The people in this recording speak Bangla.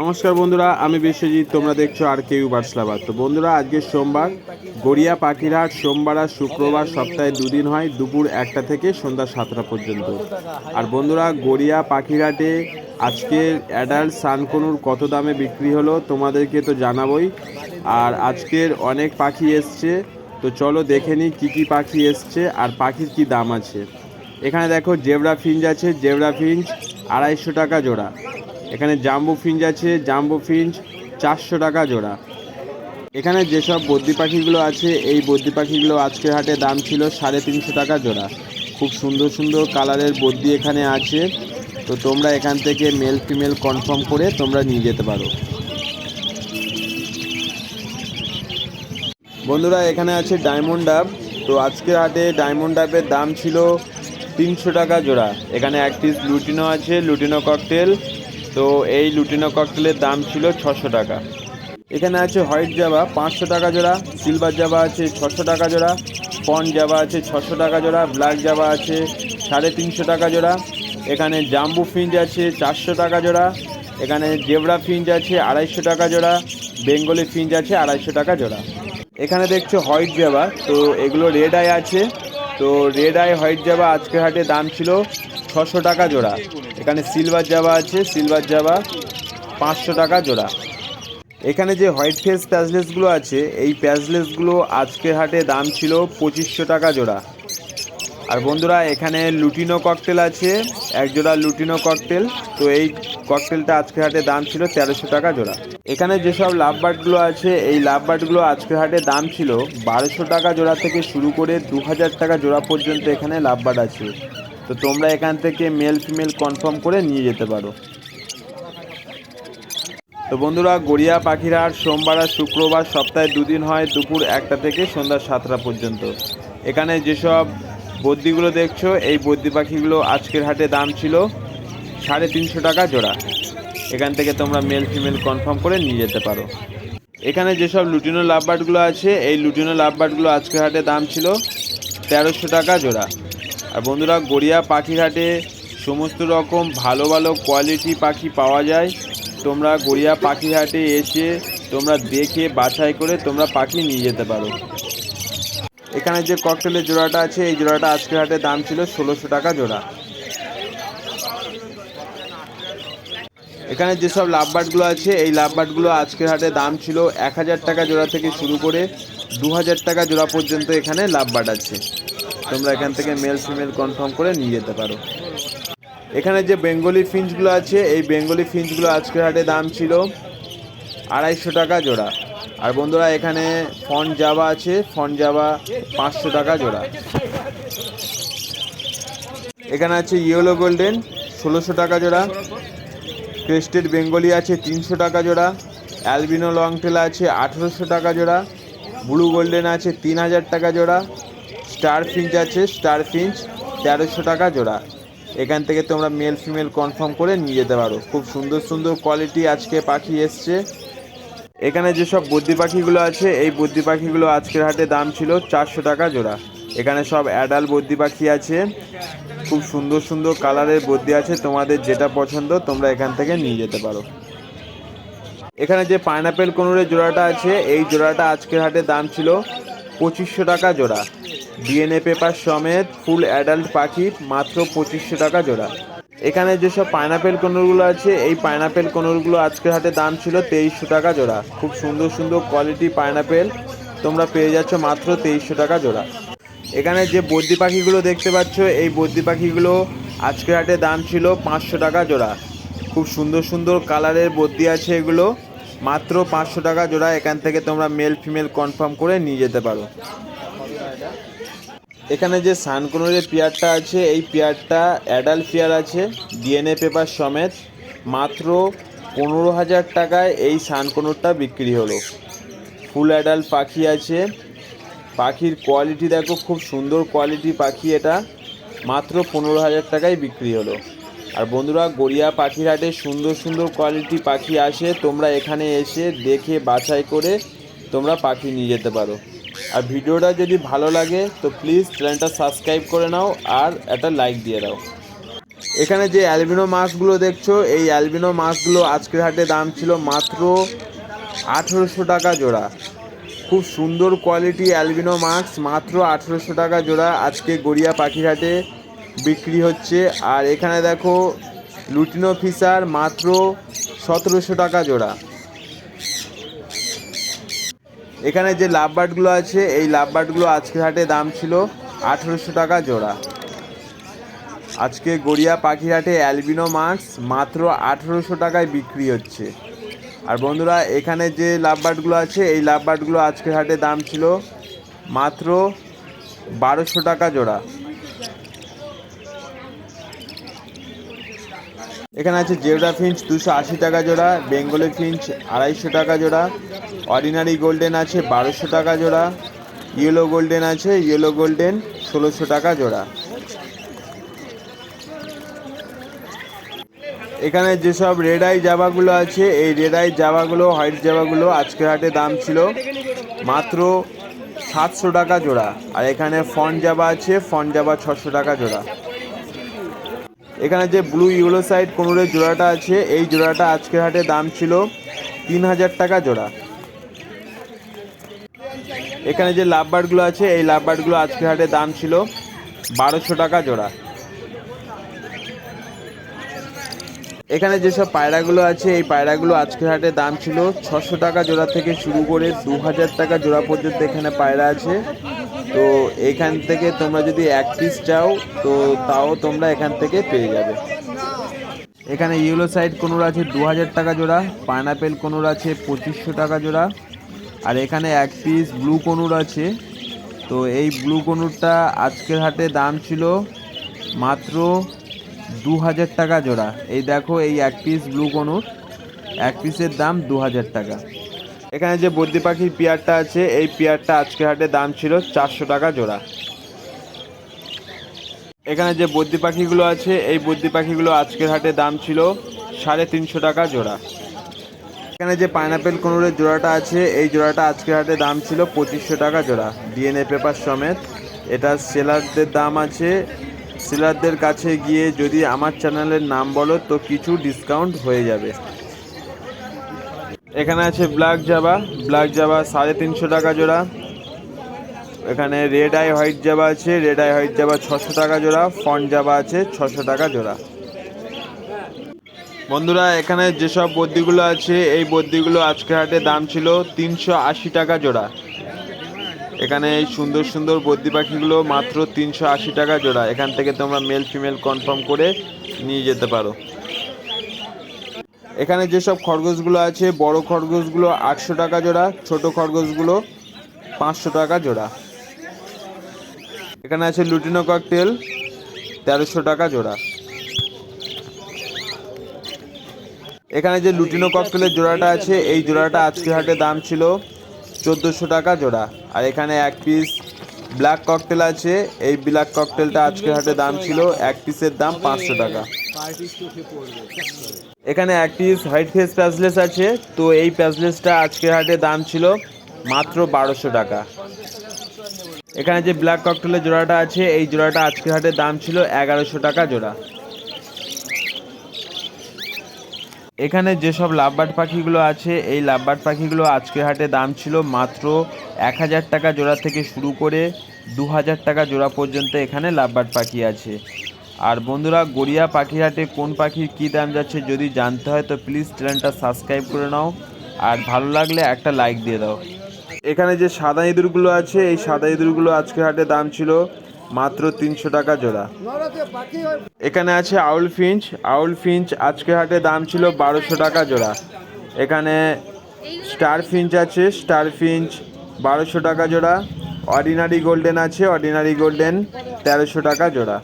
নমস্কার বন্ধুরা, আমি বিশ্বজিৎ, তোমরা দেখছ আর কেউ বার্সলাবাদ তো বন্ধুরা, আজকে সোমবার, গড়িয়া পাখিরহাট, সোমবার আর শুক্রবার সপ্তাহে দুদিন হয়, দুপুর একটা থেকে সন্ধ্যা সাতটা পর্যন্ত। আর বন্ধুরা, গড়িয়া পাখিরহাটে আজকের অ্যাডাল্ট সানকনুর কত দামে বিক্রি হলো, তোমাদেরকে তো জানাবোই। আর আজকের অনেক পাখি এসছে, তো চলো দেখে নিই কী কী পাখি এসছে আর পাখির কি দাম আছে। এখানে দেখো, জেবরা ফিঞ্চ আছে, জেবরা ফিঞ্চ আড়াইশো টাকা জোড়া। এখানে জাম্বু ফিঞ্চ আছে, জাম্বু ফিঞ্চ চারশো টাকা জোড়া। এখানে যেসব বদ্যি পাখিগুলো আছে, এই বদ্যি পাখিগুলো আজকের হাটে দাম ছিল সাড়ে তিনশো টাকা জোড়া। খুব সুন্দর সুন্দর কালারের বদ্যি এখানে আছে। তো তোমরা এখান থেকে মেল ফিমেল কনফার্ম করে তোমরা নিয়ে যেতে পারো। বন্ধুরা, এখানে আছে ডায়মন্ড ডাব। তো আজকের হাটে ডায়মন্ড ডাবের দাম ছিল তিনশো টাকা জোড়া। এখানে এক পিস লুটিনো আছে, লুটিনো ককটেল তো এই লুটিনো ককটেলের দাম ছিল ছশো টাকা। এখানে আছে হোয়াইট জাবা, পাঁচশো টাকা জোড়া, সিলভার জাবা আছে ছশো টাকা জোড়া পন জাবা আছে ছশো টাকা জোড়া, ব্ল্যাক জাবা আছে সাড়ে তিনশো টাকা জোড়া। এখানে জাম্বু ফিঞ্জ আছে চারশো টাকা জোড়া, এখানে জেবরা ফিঞ্জ আছে আড়াইশো টাকা জোড়া, বেঙ্গলি ফিঞ্চ আছে আড়াইশো টাকা জোড়া। এখানে দেখছ হোয়াইট জাবা, তো এগুলো রেড আই আছে। তো রেড আই হোয়াইট জাবা আজকের হাটে দাম ছিল ছশো টাকা জোড়া। এখানে সিলভার জাবা আছে সিলভার জাবা, পাঁচশো টাকা জোড়া। এখানে যে হোয়াইট ফেস প্যাজলেসগুলো আছে, এই প্যাজলেসগুলো আজকের হাটে দাম ছিল পঁচিশশো টাকা জোড়া। আর বন্ধুরা, এখানে লুটিনো ককটেল আছে, এক জোড়া লুটিনো ককটেল তো এই ককটেলটা আজকের হাটে দাম ছিল তেরোশো টাকা জোড়া। এখানে যেসব লাভ বার্ডগুলো আছে, এই লাভ বার্ডগুলো আজকের হাটে দাম ছিল বারোশো টাকা জোড়া থেকে শুরু করে দু হাজার টাকা জোড়া পর্যন্ত এখানে লাভ বার্ড আছে। তো তোমরা এখান থেকে মেল ফিমেল কনফার্ম করে নিয়ে যেতে পারো। তো বন্ধুরা, গড়িয়া, পাখিরহাট, সোমবার আর শুক্রবার সপ্তাহে দুদিন হয়, দুপুর একটা থেকে সন্ধ্যা সাতটা পর্যন্ত। এখানে যেসব বদ্যিগুলো দেখছ, এই বদ্যি পাখিগুলো আজকের হাটে দাম ছিল সাড়ে তিনশো টাকা জোড়া। এখান থেকে তোমরা মেল ফিমেল কনফার্ম করে নিয়ে যেতে পারো। এখানে যেসব লুটিনো লাভবার্ডগুলো আছে, এই লুটিনো লাভবার্ডগুলো আজকের হাটে দাম ছিল তেরোশো টাকা জোড়া। আর বন্ধুরা, গড়িয়া পাখিরহাটে সমস্ত রকম ভালো ভালো কোয়ালিটি পাখি পাওয়া যায়। তোমরা গড়িয়া পাখিরহাটে এসে তোমরা দেখে, বাছাই করে তোমরা পাখি নিয়ে যেতে পারো। এখানে যে ককটেলের জোড়াটা আছে, এই জোড়াটা আজকের হাটে দাম ছিল ষোলোশো টাকা জোড়া। এখানে যেসব লাভবার্ডগুলো আছে, এই লাভবার্ডগুলো আজকের হাটে দাম ছিল এক হাজার টাকা জোড়া থেকে শুরু করে দু হাজার টাকা জোড়া পর্যন্ত এখানে লাভবার্ড আছে। তোমরা এখান থেকে মেল ফিমেল কনফার্ম করে নিয়ে যেতে পারো। এখানে যে বেঙ্গলি ফিঞ্চগুলো আছে, এই বেঙ্গলি ফিঞ্চগুলো আজকের হাটে দাম ছিল আড়াইশো টাকা জোড়া। আর বন্ধুরা, এখানে ফন জাবা আছে, ফন জাবা পাঁচশো টাকা জোড়া। এখানে আছে ইয়েলো গোল্ডেন ষোলোশো টাকা জোড়া। ক্রেস্টেড বেঙ্গলি আছে, তিনশো টাকা জোড়া। অ্যালবিনো লং টেল আছে, আঠেরোশো টাকা জোড়া। ব্লু গোল্ডেন আছে, তিন হাজার টাকা জোড়া। স্টার ফিঞ্চ আছে, স্টার ফিঞ্চ, তেরোশো টাকা জোড়া। এখান থেকে তোমরা মেল ফিমেল কনফার্ম করে নিয়ে যেতে পারো। খুব সুন্দর সুন্দর কোয়ালিটি আজকে পাখি এসছে। এখানে যেসব বদ্যি পাখিগুলো আছে, এই বদ্যি পাখিগুলো আজকের হাটে দাম ছিল চারশো টাকা জোড়া। এখানে সব অ্যাডাল বদ্যি পাখি আছে। খুব সুন্দর সুন্দর কালারের বদ্যি আছে। তোমাদের যেটা পছন্দ, তোমরা এখান থেকে নিয়ে যেতে পারো। এখানে যে পাইনাপেল কোনুরের জোড়াটা আছে, এই জোড়াটা আজকের হাটে দাম ছিল পঁচিশশো টাকা জোড়া। ডিএনএ পেপার সমেত ফুল অ্যাডাল্ট পাখি মাত্র পঁচিশশো টাকা জোড়া। এখানে যেসব পাইনাপেল কোনুরগুলো আছে, এই পাইনাপেল কোনুরগুলো আজকের হাটে দাম ছিল তেইশশো টাকা জোড়া। খুব সুন্দর সুন্দর কোয়ালিটি পাইনাপেল তোমরা পেয়ে যাচ্ছ মাত্র তেইশশো টাকা জোড়া। এখানে যে বদ্যি পাখিগুলো দেখতে পাচ্ছ, এই বদ্যি পাখিগুলো আজকের হাটে দাম ছিল পাঁচশো টাকা জোড়া। খুব সুন্দর সুন্দর কালারের বদ্যি আছে এগুলো। মাত্র পাঁচশো টাকা জোড়া, এখান থেকে তোমরা মেল ফিমেল কনফার্ম করে নিয়ে যেতে পারো। এখানে যে সানকোনোরের পেয়ারটা আছে, এই পেয়ারটা অ্যাডাল্ট পেয়ার আছে ডিএনএ পেপার সমেত। মাত্র পনেরো হাজার টাকায় এই সানকোনোরটা বিক্রি হলো। ফুল অ্যাডাল্ট পাখি আছে। পাখির কোয়ালিটি দেখো, খুব সুন্দর কোয়ালিটি পাখি এটা। মাত্র পনেরো হাজার টাকায় বিক্রি হলো। আর বন্ধুরা, গড়িয়া পাখির হাটে সুন্দর সুন্দর কোয়ালিটি পাখি আসে। তোমরা এখানে এসে দেখে বাছাই করে তোমরা পাখি নিয়ে যেতে পারো। আর ভিডিওটা যদি ভালো লাগে, তো প্লিজ চ্যানেলটা সাবস্ক্রাইব করে নাও আর একটা লাইক দিয়ে দাও। এখানে যে অ্যালবিনো মাছগুলো দেখছ, এই অ্যালবিনো মাছগুলো আজকের হাটে দাম ছিল মাত্র আঠেরোশো টাকা জোড়া। খুব সুন্দর কোয়ালিটি অ্যালবিনো মাছ, মাত্র আঠেরোশো টাকা জোড়া আজকে গড়িয়া পাখিরহাটে বিক্রি হচ্ছে। আর এখানে দেখো লুটিনো ফিশার মাত্র সতেরোশো টাকা জোড়া। এখানে যে লাভবার্ডগুলো আছে, এই লাভবার্ডগুলো আজকের হাটে দাম ছিল আঠেরোশো টাকা জোড়া। আজকে গড়িয়া পাখিরহাটে অ্যালবিনো মাছ মাত্র আঠেরোশো টাকায় বিক্রি হচ্ছে। আর বন্ধুরা, এখানে যে লাভবার্ডগুলো আছে, এই লাভবার্ডগুলো আজকের হাটে দাম ছিল মাত্র বারোশো টাকা জোড়া। এখানে আছে জেবরা ফিঞ্চ দুশো আশি টাকা জোড়া, বেঙ্গলি ফিঞ্চ আড়াইশো টাকা জোড়া অর্ডিনারি গোল্ডেন আছে বারোশো টাকা জোড়া ইয়েলো গোল্ডেন আছে ইয়েলো গোল্ডেন ষোলোশো টাকা জোড়া। এখানে যেসব রেড আই জাবাগুলো আছে, এই রেড আই জাবাগুলো হোয়াইট জাবাগুলো আজকের হাটে দাম ছিল মাত্র সাতশো টাকা জোড়া। আর এখানে ফন জাবা আছে ফন জাবা ছশো টাকা জোড়া। এখানে যে ব্লু ইউলো সাইড কোনুরের জোড়াটা আছে, এই জোড়াটা আজকের হাটে দাম ছিল তিন হাজার টাকা জোড়া। এখানে যে লাভ বার্ডগুলো আছে, এই লাভ বার্ডগুলো আজকের হাটে দাম ছিল বারোশো টাকা জোড়া। এখানে যেসব পায়রাগুলো আছে, এই পায়রাগুলো আজকের হাটে দাম ছিল ছশো টাকা জোড়া থেকে শুরু করে দু হাজার টাকা জোড়া পর্যন্ত এখানে পায়রা আছে। তো এখান থেকে তোমরা যদি এক পিস চাও, তো তাও তোমরা এখান থেকে পেয়ে যাবে। এখানে ইউলো সাইড কোনোর আছে দু হাজার টাকা জোড়া পাইনাপেল কোনোর আছে পঁচিশশো টাকা জোড়া। আর এখানে এক পিস ব্লু কনুর আছে। তো এই ব্লু কনুরটা আজকের হাটে দাম ছিল মাত্র দু হাজার টাকা জোড়া। এই দেখো এই এক পিস ব্লু কনুর। এক পিসের দাম দু হাজার টাকা। এখানে যে বদ্যি পাখির পেয়ারটা আছে, এই পেয়ারটা আজকের হাটে দাম ছিল চারশো টাকা জোড়া। এখানে যে বদ্যি পাখিগুলো আছে, এই বদ্যি পাখিগুলো আজকের হাটে দাম ছিল সাড়ে তিনশো টাকা জোড়া। এখানে যে পাইনাপেল কোনোরের জোড়াটা আছে, এই জোড়াটা আজকের হাটে দাম ছিল পঁচিশশো টাকা জোড়া। ডিএনএ পেপার সমেত। এটা সেলারদের দাম আছে। সেলারদের কাছে গিয়ে যদি আমার চ্যানেলের নাম বলো, তো কিছু ডিসকাউন্ট হয়ে যাবে। এখানে আছে ব্ল্যাক জাবা। ব্ল্যাক জাবা সাড়ে তিনশো টাকা জোড়া। এখানে রেড আই হোয়াইট জাবা আছে। রেড আই হোয়াইট জাবা ছশো টাকা জোড়া। ফন জাবা আছে ছশো টাকা জোড়া। বন্ধুরা, এখানে যেসব বদ্যিগুলো আছে, এই বদ্যিগুলো আজকের হাটে দাম ছিল তিনশো আশি টাকা জোড়া। এখানে এই সুন্দর সুন্দর বদ্যি পাখিগুলো মাত্র তিনশো আশি টাকা জোড়া। এখান থেকে তোমরা মেল ফিমেল কনফার্ম করে নিয়ে যেতে পারো। এখানে যেসব খরগোশগুলো আছে, বড় খরগোশগুলো আটশো টাকা জোড়া, ছোট খরগোশগুলো পাঁচশো টাকা জোড়া। এখানে আছে লুটিনো ককটেল তেরোশো টাকা জোড়া। এখানে যে লুটিনো ককটেলের জোড়াটা আছে, এই জোড়াটা আজকের হাটে দাম ছিল চোদ্দোশো টাকা জোড়া। আর এখানে এক পিস ব্ল্যাক ককটেল আছে, এই ব্ল্যাক ককটেলটা আজকের হাটে দাম ছিল এক পিসের দাম পাঁচশো টাকা। এখানে এক পিস হোয়াইট ফেস প্যাসলেস আছে, তো এই প্যাসলেসটা আজকের হাটে দাম ছিল মাত্র বারোশো টাকা। এখানে যে ব্ল্যাক ককটেলের জোড়াটা আছে, এই জোড়াটা আজকের হাটে দাম ছিল এগারোশো টাকা জোড়া। এখানে যেসব লাভবার্ড পাখিগুলো আছে, এই লাভবার্ড পাখিগুলো আজকের হাটে দাম ছিল মাত্র এক হাজার টাকা জোড়া থেকে শুরু করে দু হাজার টাকা জোড়া পর্যন্ত এখানে লাভবার্ড পাখি আছে। আর বন্ধুরা, গড়িয়া পাখির হাটে কোন পাখির কী দাম যাচ্ছে যদি জানতে হয়, তো প্লিজ চ্যানেলটা সাবস্ক্রাইব করে নাও। আর ভালো লাগলে একটা লাইক দিয়ে দাও। এখানে যে সাদা ইঁদুরগুলো আছে, এই সাদা ইঁদুরগুলো আজকের হাটে দাম ছিল মাত্র তিনশো টাকা জোড়া। এখানে আছে আউল ফিঞ্চ। আউল ফিঞ্চ আজকে হাটে দাম ছিল বারোশো টাকা জোড়া। এখানে স্টার ফিঞ্চ আছে স্টার ফিঞ্চ বারোশো টাকা জোড়া। অর্ডিনারি গোল্ডেন আছে অর্ডিনারি গোল্ডেন তেরোশো টাকা জোড়া।